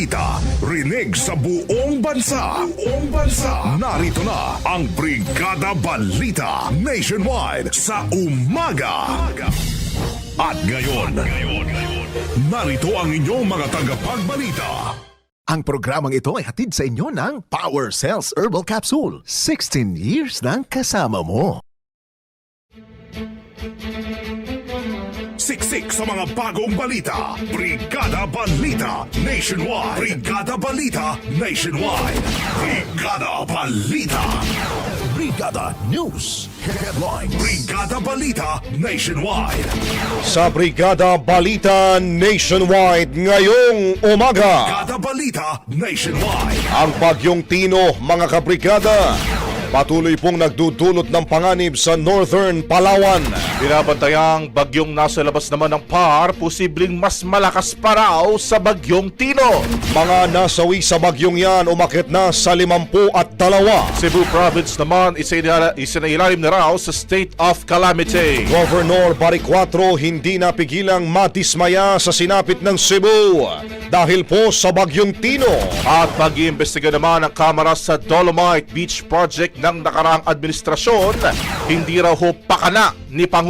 balita, rinig sa buong bansa. Buong bansa. Narito na ang Brigada Balita Nationwide sa umaga. At ngayon, narito ang inyong mga tagapagbalita. Ang programang ito ay hatid sa inyo ng Power Cells Herbal Capsule. 16 years ng kasama mo. Siksik sa mga bagong balita. Brigada Balita Nationwide. Brigada Balita Nationwide. Brigada Balita. Brigada News Headlines. Brigada Balita Nationwide. Sa Brigada Balita Nationwide ngayong umaga. Brigada Balita Nationwide. Ang Bagyong Tino, mga kabrigada, patuloy pong nagdudulot ng panganib sa Northern Palawan. Binabantayang bagyong nasa labas naman ng PAR, posibleng mas malakas pa raw sa bagyong Tino. Mga nasawi sa bagyong yan umakit na sa 52 at dalawa. Cebu Province naman isinailalim na raw sa state of calamity. Governor Baricuatro hindi napigilang matismaya sa sinapit ng Cebu dahil po sa bagyong Tino. At mag-iimbestiga naman ang kamera sa Dolomite Beach Project ng nakaraang administrasyon, hindi raw ho pakana ni Pangulong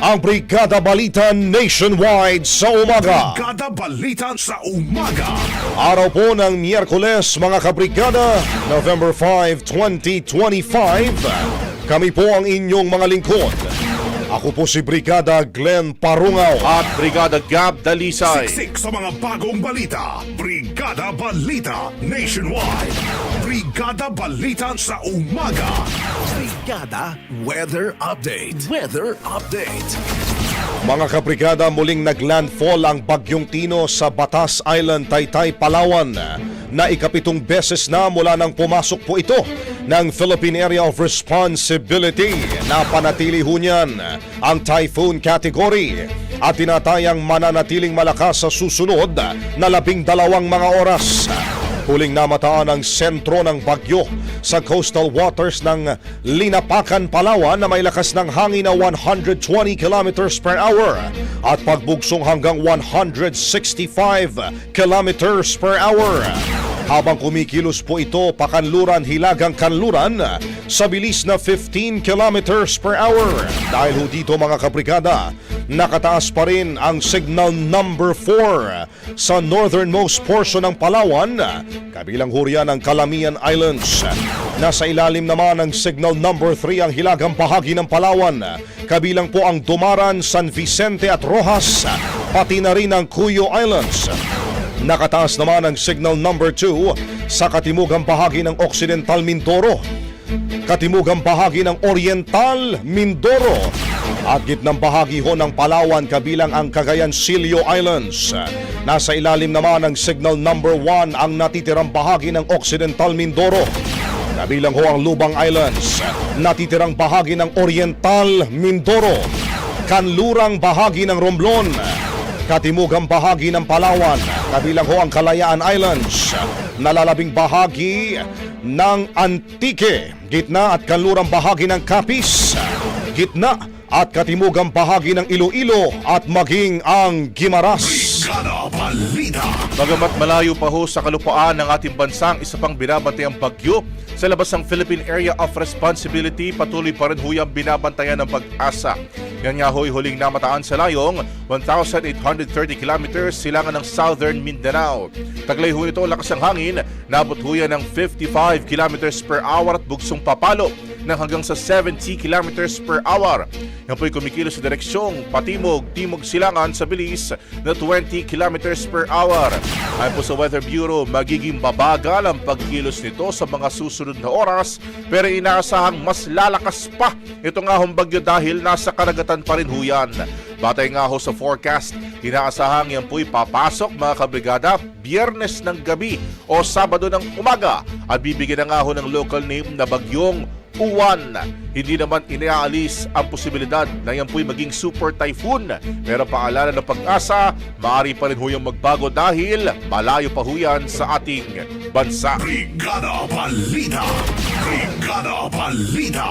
ang Brigada Balita Nationwide sa umaga. Brigada Balita sa umaga. Araw po ng Miyerkules mga kabrigada, November 5, 2025. Kami po ang inyong mga lingkod. Ako po si Brigada Glenn Parungaw At Brigada Gab Dalisay. Siksik sa mga bagong balita. Brigada Balita Nationwide. Brigada Balita sa umaga. Brigada Weather Update. Weather Update. Mga kabrigada, muling naglandfall ang Bagyong Tino sa Batas Island, Taytay, Palawan na ikapitong beses na mula nang pumasok po ito ng Philippine Area of Responsibility. Napanatili ho niyan ang typhoon category at tinatayang mananatiling malakas sa susunod na labing dalawang mga oras. Huling namataan ang sentro ng bagyo sa coastal waters ng Linapakan, Palawan na may lakas ng hangin na 120 kilometers per hour at pagbugsong hanggang 165 kilometers per hour. Habang kumikilos po ito pakanluran hilagang kanluran sa bilis na 15 kilometers per hour. Dahil ho dito mga kabrigada, nakataas pa rin ang signal number 4 sa northernmost portion ng Palawan, kabilang hurya ng Calamian Islands. Nasa ilalim naman ng signal number 3 ang hilagang bahagi ng Palawan, kabilang po ang Dumaran, San Vicente at Rojas, pati na rin ang Cuyo Islands. Nakataas naman ang signal number 2 sa katimugang bahagi ng Occidental Mindoro, katimugang bahagi ng Oriental Mindoro. At gitnang bahagi ho ng Palawan kabilang ang Cagayan Silio Islands. Nasa ilalim naman ng signal number 1 ang natitirang bahagi ng Occidental Mindoro. Kabilang ho ang Lubang Islands, natitirang bahagi ng Oriental Mindoro, kanlurang bahagi ng Romblon, katimugang bahagi ng Palawan, kabilang ho ang Kalayaan Islands, nalalabing bahagi ng Antique, gitna at kanlurang bahagi ng Capiz, gitna at katimugang bahagi ng Iloilo at maging ang Gimaras. Brigada Balita. Bagamat malayo pa ho sa kalupaan ng ating bansa ang isa pang binabantayan bagyo, sa labas ng Philippine Area of Responsibility, patuloy pa rin ho yung binabantayan ng pag-asa. Yan nga ho'y huling namataan sa layong 1,830 kilometers silangan ng Southern Mindanao. Taglay ho nito ang lakas ng hangin, nabot ho yan ng 55 kilometers per hour at bugsong papalo ng hanggang sa 70 kilometers per hour. Yan po'y kumikilos sa direksyong patimog, timog silangan sa bilis na 20 kilometers per hour. Ayon po sa Weather Bureau, magiging mabagal ang pagkilos nito sa mga susunod na oras pero inaasahang mas lalakas pa ito nga hong bagyo dahil nasa karagatan pa rin huyan. Batay nga ho sa forecast, inaasahang yan po'y papasok mga kabrigada biyernes ng gabi o sabado ng umaga at bibigyan na nga ho ng local name na bagyong Uwan. Hindi naman inaalis ang posibilidad na yan po'y maging super typhoon. Pero paalala ng pag-asa, maaari pa rin ho yung magbago dahil malayo pa ho yan sa ating bansa. Brigada Balita. Brigada Balita.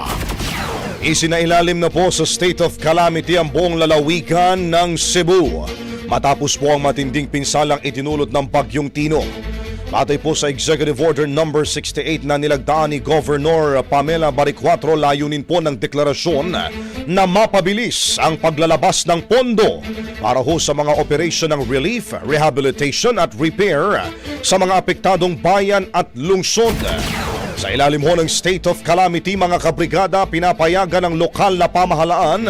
Isinailalim na po sa state of calamity ang buong lalawigan ng Cebu. Matapos po ang matinding pinsalang itinulot ng Bagyong Tino. Batay po sa Executive Order number 68 na nilagdaan ni Governor Pamela Baricuatro layunin po ng deklarasyon na mapabilis ang paglalabas ng pondo para ho sa mga operation ng relief, rehabilitation at repair sa mga apektadong bayan at lungsod. Sa ilalim ho ng state of calamity mga kabrigada, pinapayagan ng lokal na pamahalaan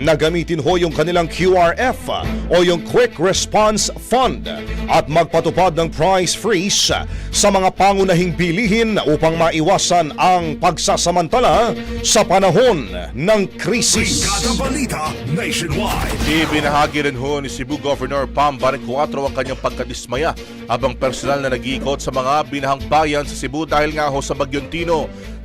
na gamitin ho yung kanilang QRF o yung Quick Response Fund at magpatupad ng price freeze sa mga pangunahing bilihin upang maiwasan ang pagsasamantala sa panahon ng krisis. Brigada Balita Nationwide. Ibinahagi rin ho ni Cebu Governor Pam Baricuatro ang kanyang pagkadismaya habang personal na nag-iikot sa mga binahang bayan sa Cebu dahil nga ho sa Bagyong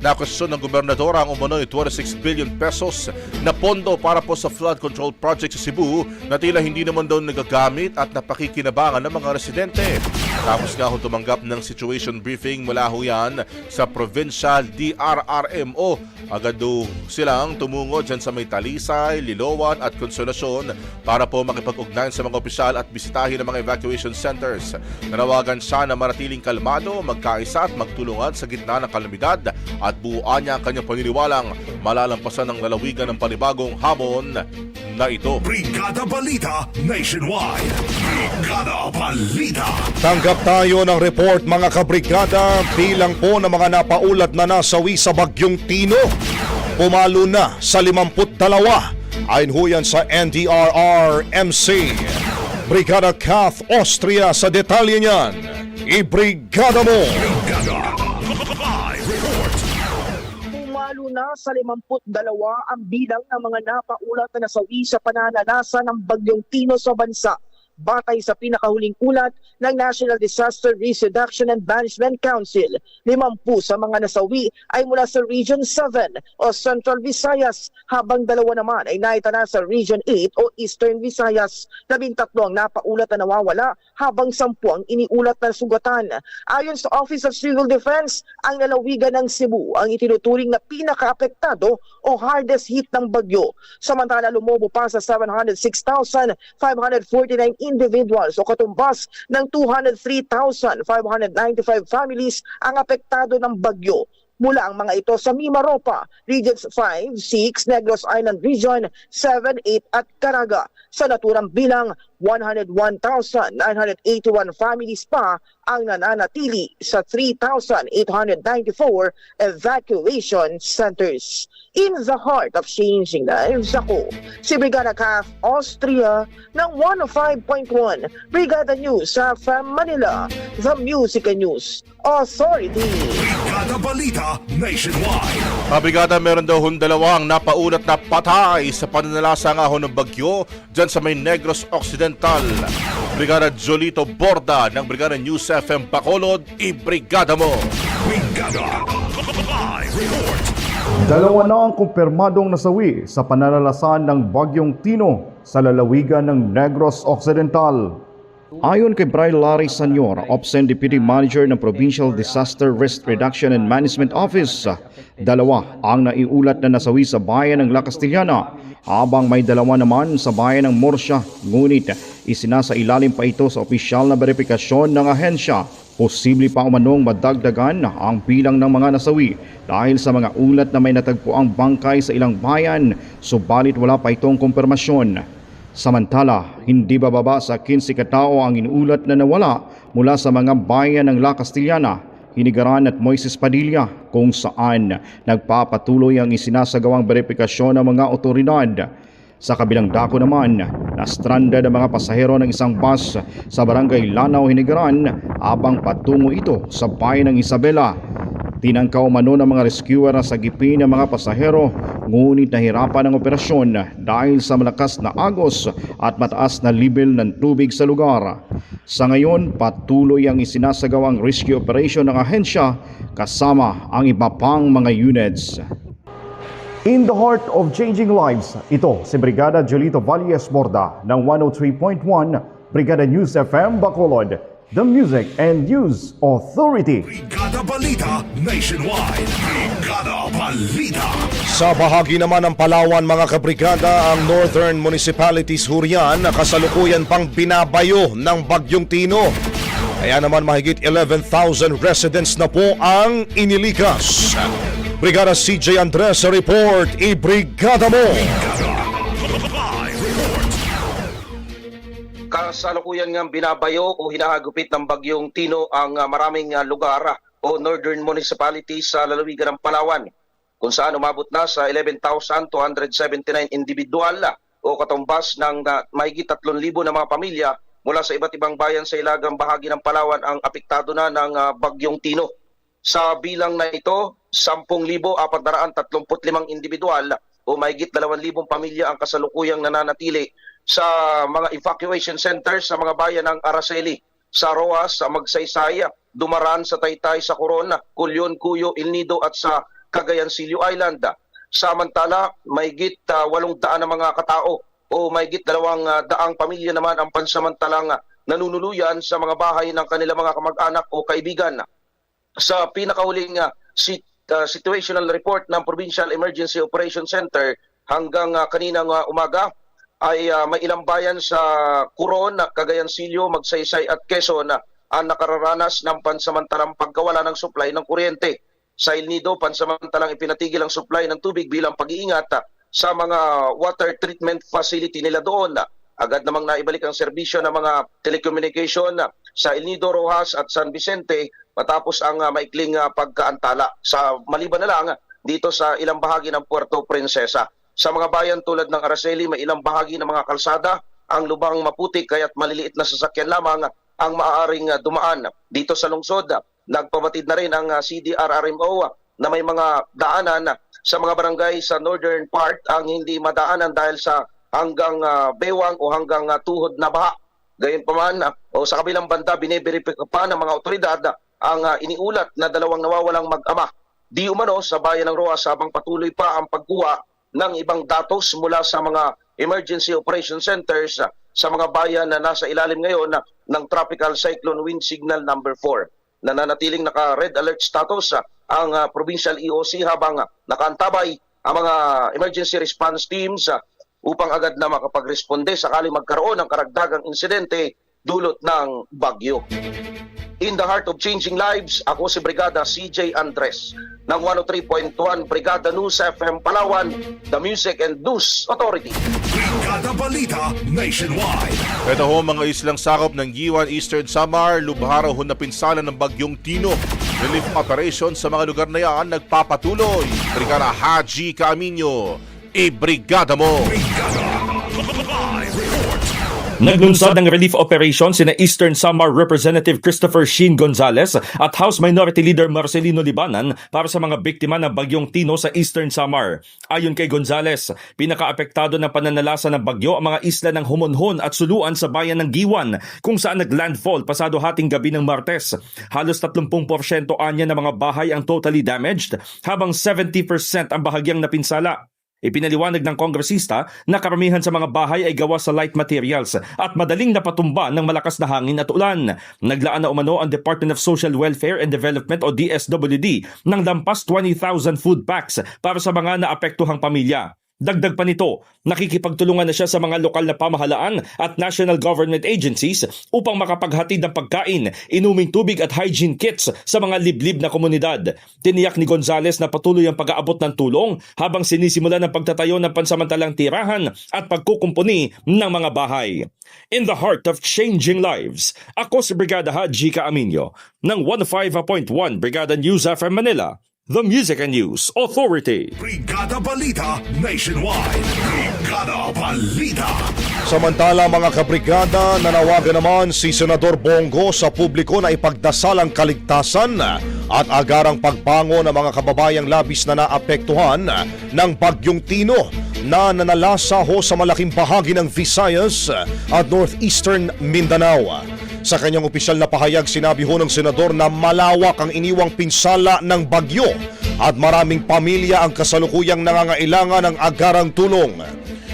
Tino na kwestiyon ng gobernador ang umano'y 26 billion pesos na pondo para po sa flood control project sa Cebu na tila hindi naman daw nagagamit at napakikinabangan ng mga residente. Tapos nga ho tumanggap ng situation briefing mula ho yan sa Provincial DRRMO. Agad do silang tumungo dyan sa may Talisay, Liloan at Konsolasyon para po makipag-ugnayan sa mga opisyal at bisitahin ang mga evacuation centers. Nanawagan siya na maratiling kalmado, magkaisa at magtulungan sa gitna ng kalamidad at buuan niya ang kanyang paniniwalang malalampasan ng lalawigan ng panibagong hamon na ito. Brigada Balita Nationwide. Brigada Balita. Tanggap tayo ng report mga kabrigada bilang po ng mga napaulat na nasawi sa Bagyong Tino. Pumalo na sa 52. Ayon ho yan sa NDRR-MC. Brigada Kath Austria sa detalye niyan. Ibrigada mo! Brigada. Pumalo na sa 52 ang bilang ng mga napaulat na nasawi sa pananalasa ng bagyong Tino sa bansa. Batay sa pinakahuling ulat ng National Disaster Risk Reduction and Management Council, limampu sa mga nasawi ay mula sa Region 7 o Central Visayas, habang dalawa naman ay naitala sa Region 8 o Eastern Visayas. Labintatlo ang napaulat na nawawala habang sampu ang iniulat na sugatan. Ayon sa Office of Civil Defense, ang lalawigan ng Cebu ang itinuturing na pinakaapektado o hardest hit ng bagyo. Samantala lumobo pa sa 706,549 individuals o katumbas ng 203,595 families ang apektado ng bagyo. Mula ang mga ito sa Mimaropa, Regions 5, 6, Negros Island Region, 7, 8 at Caraga. Sa naturang bilang, 101,981 families pa ang nananatili sa 3,894 evacuation centers. In the heart of changing lives, ako, si Brigada Kath Austria ng 105.1 Brigada News sa FM Manila, The Music and News Authority. Brigada Balita Nationwide. Kabrigada, meron daw hong dalawang napaulat na patay sa pananalasa nga ho ng bagyo dyan sa may Negros Occidental. Brigada Jolito Borda ng Brigada News FM Bacolod, ibrigada mo! Brigada. Live report. Dalawa na ang kumpirmadong nasawi sa pananalasan ng Bagyong Tino sa lalawigan ng Negros Occidental. Ayon kay Bray Larry Sanyor, OPSEN Deputy Manager ng Provincial Disaster Risk Reduction and Management Office, dalawa ang naiulat na nasawi sa bayan ng La Castellana, habang may dalawa naman sa bayan ng Morsya, ngunit isinasa ilalim pa ito sa opisyal na verifikasyon ng ahensya. Posible pa umanong madagdagan ang bilang ng mga nasawi dahil sa mga ulat na may natagpuang bangkay sa ilang bayan, subalit wala pa itong kumpirmasyon. Samantala, hindi bababa sa 15 katao ang inuulat na nawala mula sa mga bayan ng La Castellana. Hinigaran at Moises Padilla kung saan nagpapatuloy ang isinasagawang verifikasyon ng mga otoridad. Sa kabilang dako naman, na-stranded ang mga pasahero ng isang bus sa barangay Lanao, Hinigaran abang patungo ito sa bayan ng Isabela. Tinangkaw mano ng mga rescuer na sagipin ang mga pasahero ngunit nahirapan ang operasyon dahil sa malakas na agos at mataas na level ng tubig sa lugar. Sa ngayon, patuloy ang isinasagawang rescue operation ng ahensya kasama ang iba pang mga units. In the heart of changing lives, ito si Brigada Jolito Valles Borda ng 103.1 Brigada News FM Bacolod, the Music and News Authority. Brigada Balita Nationwide. Brigada Balita. Sa bahagi naman ng Palawan mga kabrigada, ang Northern Municipalities Hurian na kasalukuyan pang binabayo ng Bagyong Tino. Kaya naman mahigit 11,000 residents na po ang inilikas. Brigada CJ Andres sa report, i-brigada mo! Report. Kasalukuyan nga binabayo o hinahagupit ng bagyong Tino ang ah, maraming ah, lugar ah, o northern municipalities sa lalawigan ng Palawan kung saan umabot na sa 11,279 individual o katumbas ng ah, mahigit 3,000 na mga pamilya mula sa iba't ibang bayan sa ilagang bahagi ng Palawan ang apektado na ng bagyong Tino. Sa bilang na ito, 10,435 individual o mahigit 2,000 pamilya ang kasalukuyang nananatili sa mga evacuation centers sa mga bayan ng Araceli, sa Roas, sa Magsaysay, Dumaran, sa Taytay, sa Corona, Culyon, Cuyo, El Nido at sa Cagayan Silio Island. Samantala, mahigit uh, 800 na mga katao o mahigit dalawang ah, daang pamilya naman ang pansamantalang ah, nanunuluyan sa mga bahay ng kanilang mga kamag-anak o kaibigan sa pinakahuling uh, sit, uh, situational report ng Provincial Emergency Operation Center hanggang uh, kaninang uh, umaga ay uh, may ilang bayan sa Coron, Cagayan Silio, Magsaysay at Quezon ang nakararanas ng pansamantalang pagkawala ng supply ng kuryente. Sa El Nido, pansamantalang ipinatigil ang supply ng tubig bilang pag-iingat uh, sa mga water treatment facility nila doon. Agad namang naibalik ang serbisyo ng mga telecommunication sa El Nido, Rojas at San Vicente matapos ang maikling pagkaantala. Sa maliban na lang dito sa ilang bahagi ng Puerto Princesa. Sa mga bayan tulad ng Araceli, may ilang bahagi ng mga kalsada ang lubang maputik kaya't maliliit na sasakyan lamang ang maaaring uh, dumaan. Dito sa lungsod, nagpabatid na rin ang uh, CDRRMO na may mga daanan sa mga barangay sa northern part ang hindi madaanan dahil sa hanggang uh, bewang o hanggang uh, tuhod na baha. Gayunpaman, uh, o sa kabilang banda, biniberipika pa ng mga otoridad uh, ang uh, iniulat na dalawang nawawalang mag-ama. Di umano sa bayan ng Roas habang patuloy pa ang pagkuha ng ibang datos mula sa mga emergency operation centers uh, sa mga bayan na nasa ilalim ngayon uh, ng Tropical Cyclone Wind Signal number 4. Nananatiling naka-red alert status uh, ang Provincial EOC habang uh, nakaantabay ang mga emergency response teams upang agad na makapagresponde sakali magkaroon ng karagdagang insidente dulot ng bagyo. In the heart of changing lives, ako si Brigada CJ Andres ng 103.1 Brigada News FM Palawan, the Music and News Authority. Brigada Balita Nationwide. Ito ho mga islang sakop ng Giwan Eastern Samar, lubharaw ho na pinsala ng bagyong Tino. Relief operation sa mga lugar na yan nagpapatuloy. Brigada Haji Camino, i-brigada mo! Brigada. Naglunsad ng relief operation sina Eastern Samar Representative Christopher Sheen Gonzales at House Minority Leader Marcelino Libanan para sa mga biktima ng bagyong Tino sa Eastern Samar. Ayon kay Gonzales, pinakaapektado ng pananalasa ng bagyo ang mga isla ng Humonhon at Suluan sa bayan ng Giwan kung saan naglandfall pasado hating gabi ng Martes. Halos 30% anya ng mga bahay ang totally damaged habang 70% ang bahagyang napinsala. Ipinaliwanag ng kongresista na karamihan sa mga bahay ay gawa sa light materials at madaling napatumba ng malakas na hangin at ulan. Naglaan na umano ang Department of Social Welfare and Development o DSWD ng lampas 20,000 food packs para sa mga naapektuhang pamilya. Dagdag pa nito, nakikipagtulungan na siya sa mga lokal na pamahalaan at national government agencies upang makapaghatid ng pagkain, inuming tubig at hygiene kits sa mga liblib na komunidad. Tiniyak ni Gonzales na patuloy ang pag-aabot ng tulong habang sinisimula ng pagtatayo ng pansamantalang tirahan at pagkukumpuni ng mga bahay. In the heart of changing lives, ako si Brigada Haji Kaaminyo ng 105.1 Brigada News FM Manila, the Music and News Authority. Brigada Balita Nationwide. Brigada Balita. Samantala mga kabrigada, nanawagan naman si Senador Bongo sa publiko na ipagdasal ang kaligtasan at agarang pagbango ng mga kababayang labis na naapektuhan ng Bagyong Tino na nanalasa ho sa malaking bahagi ng Visayas at Northeastern Mindanao. Sa kanyang opisyal na pahayag, sinabi ho ng senador na malawak ang iniwang pinsala ng bagyo at maraming pamilya ang kasalukuyang nangangailangan ng agarang tulong.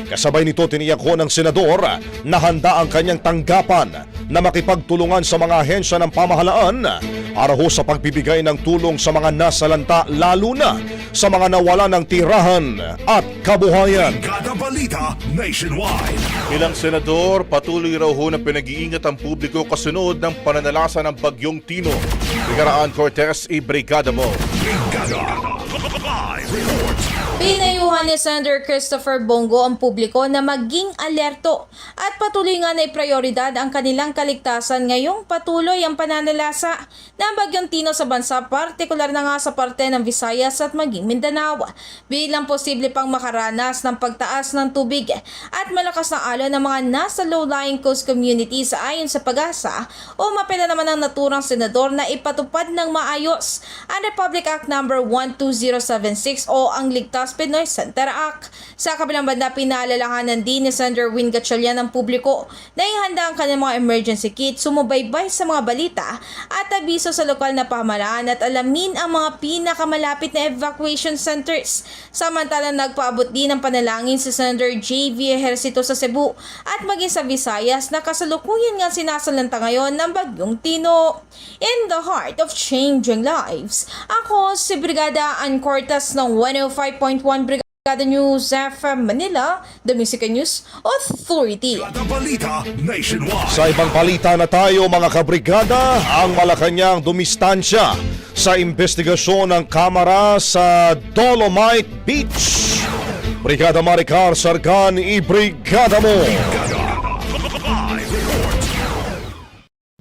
Kasabay nito tiniyak ho ng senador na handa ang kanyang tanggapan na makipagtulungan sa mga ahensya ng pamahalaan para ho sa pagbibigay ng tulong sa mga nasalanta lalo na sa mga nawala ng tirahan at kabuhayan. Brigada Balita Nationwide. Ilang senador, patuloy raw ho na pinag-iingat ang publiko kasunod ng pananalasa ng Bagyong Tino. Igaraan Cortez, i-brigada mo. Brigada. Pinayuhan ni Senator Christopher Bongo ang publiko na maging alerto at patuloy nga na prioridad ang kanilang kaligtasan ngayong patuloy ang pananalasa ng bagyong Tino sa bansa, partikular na nga sa parte ng Visayas at maging Mindanao bilang posible pang makaranas ng pagtaas ng tubig at malakas na alon ng mga nasa low-lying coast communities ayon sa pag-asa o mapela naman ng naturang senador na ipatupad ng maayos ang Republic Act No. 120 2076 o ang Ligtas Pinoy Center Act. Sa kabilang banda, pinaalalahanan din ni Senator Win Gatchalian ng publiko na ihanda ang kanilang mga emergency kit, sumubaybay sa mga balita at abiso sa lokal na pamalaan at alamin ang mga pinakamalapit na evacuation centers. Samantala, nagpaabot din ng panalangin si Senator J.V. Ejercito sa Cebu at maging sa Visayas na kasalukuyan nga sinasalanta ngayon ng bagyong Tino. In the heart of changing lives, ako si Brigada Ann Cortas ng 105.1 Brigada News FM Manila, The Music News Authority. Brigada. Sa ibang balita na tayo mga kabrigada, ang Malacanang dumistansya sa investigasyon ng Kamara sa Dolomite Beach. Brigada Maricar Sargan, i-brigada mo! Live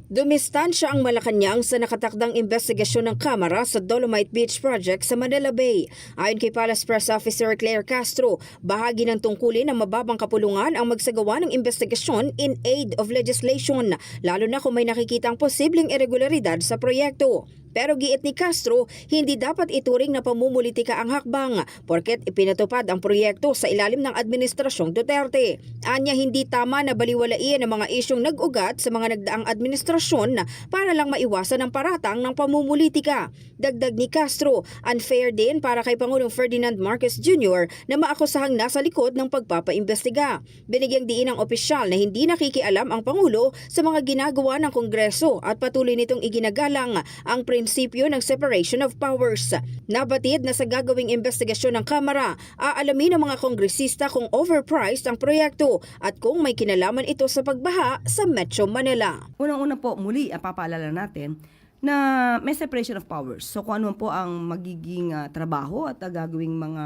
Dumistansya ang Malacanang sa nakatakdang investigasyon ng Kamara sa Dolomite Beach Project sa Manila Bay. Ayon kay Palace Press Officer Claire Castro, bahagi ng tungkulin ng mababang kapulungan ang magsagawa ng investigasyon in aid of legislation, lalo na kung may nakikitang posibleng irregularidad sa proyekto. Pero giit ni Castro, hindi dapat ituring na pamumulitika ang hakbang porket ipinatupad ang proyekto sa ilalim ng Administrasyong Duterte. Anya hindi tama na baliwalain ang mga isyong nag-ugat sa mga nagdaang administrasyon para lang maiwasan ang paratang ng pamumulitika. Dagdag ni Castro, unfair din para kay Pangulong Ferdinand Marcos Jr. na maakusahang nasa likod ng pagpapaimbestiga. Binigyang diin ng opisyal na hindi nakikialam ang Pangulo sa mga ginagawa ng Kongreso at patuloy nitong iginagalang ang prinsipyo ng separation of powers. Nabatid na sa gagawing investigasyon ng Kamara, aalamin ng mga kongresista kung overpriced ang proyekto at kung may kinalaman ito sa pagbaha sa Metro Manila. Unang-una po, muli, papaalala natin na may separation of powers. So kung ano po ang magiging ah, trabaho at ah, gagawing mga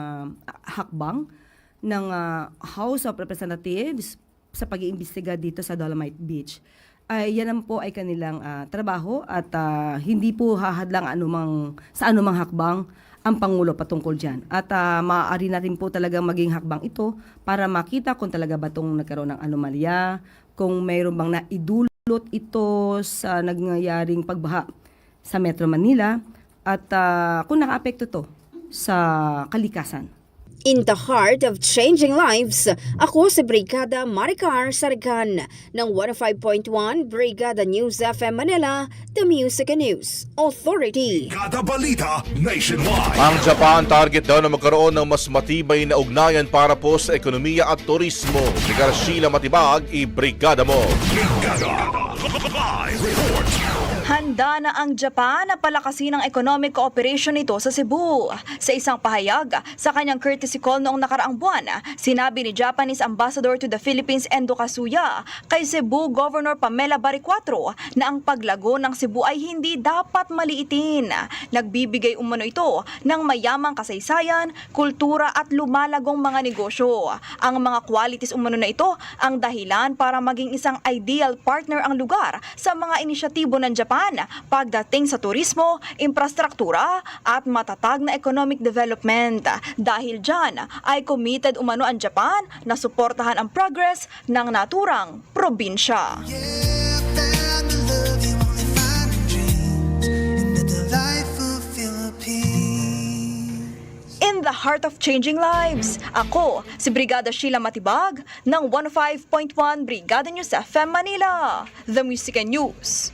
ah, hakbang ng ah, House of Representatives sa pag-iimbestiga dito sa Dolomite Beach, ay yan naman po ay kanilang ah, trabaho at ah, hindi po hahadlang anumang, sa anumang hakbang ang Pangulo patungkol dyan. At ah, maaari natin po talaga maging hakbang ito para makita kung talaga ba itong nagkaroon ng anomalya, kung mayroon bang naidulot ito sa nangyayaring pagbaha sa Metro Manila at ah, kung nakaapekto to sa kalikasan. In the heart of changing lives, ako si Brigada Maricar Sargan ng 105.1 Brigada News FM Manila, The Music and News Authority. Brigada Balita Nationwide. Ang Japan target daw na magkaroon ng mas matibay na ugnayan para po sa ekonomiya at turismo. Brigada Sheila Matibag, i-brigada mo. Brigada. Live report. Handa na ang Japan na palakasin ang economic cooperation nito sa Cebu. Sa isang pahayag sa kanyang courtesy call noong nakaraang buwan, sinabi ni Japanese Ambassador to the Philippines Endo Kasuya kay Cebu Governor Pamela Baricuatro na ang paglago ng Cebu ay hindi dapat maliitin. Nagbibigay umano ito ng mayamang kasaysayan, kultura at lumalagong mga negosyo. Ang mga qualities umano na ito ang dahilan para maging isang ideal partner ang lugar sa mga inisyatibo ng Japan pagdating sa turismo, infrastruktura at matatag na economic development. Dahil dyan ay committed umano ang Japan na suportahan ang progress ng naturang probinsya. In the heart of changing lives, ako si Brigada Sheila Matibag ng 105.1 Brigada News FM Manila, The Music and News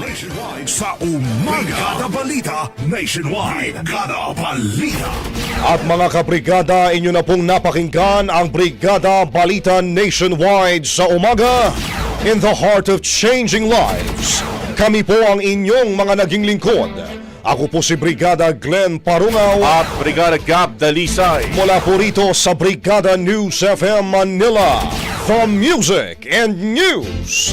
Nationwide. Sa umaga. Brigada Balita Nationwide. Brigada Balita. At mga kabrigada, inyo na pong napakinggan ang Brigada Balita Nationwide sa umaga in the heart of changing lives. Kami po ang inyong mga naging lingkod. Ako po si Brigada Glenn Parungaw At Brigada Gab Dalisay. mula po rito sa Brigada News FM Manila. The Music and News